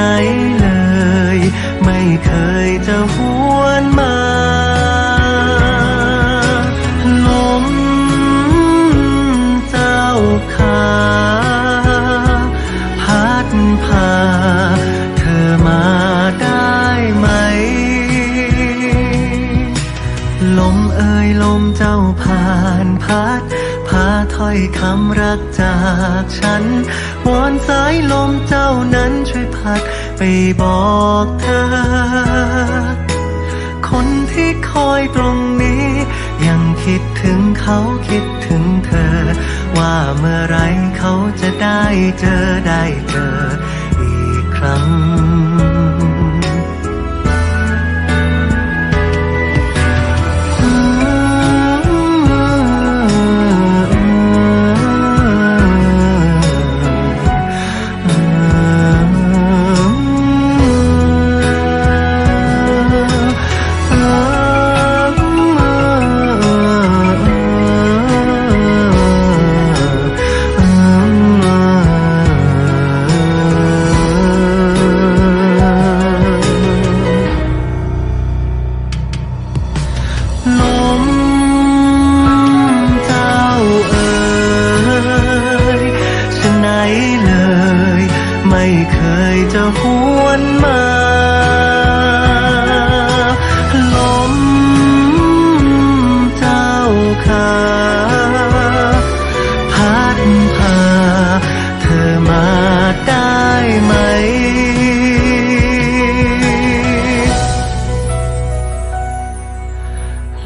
ไหนเลย ไม่เคยจะหวนมาลมเจ้าขาพัดพาเธอมาได้ไหม ลมเอ่ยลมเจ้าผ่านพัดพาถ้อยคำรักจากฉันวอนสายลมเจ้านั้น พัดไปบอกเธอ คนที่คอยตรงนี้ ยังคิดถึงเขาคิดถึงเธอ ว่าเมื่อไรเขาจะได้เจอได้เจอ เลย ไม่เคยจะหวนมา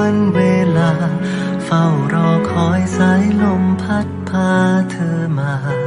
วันเวลา เฝ้ารอคอยสายลมพัดพาเธอมา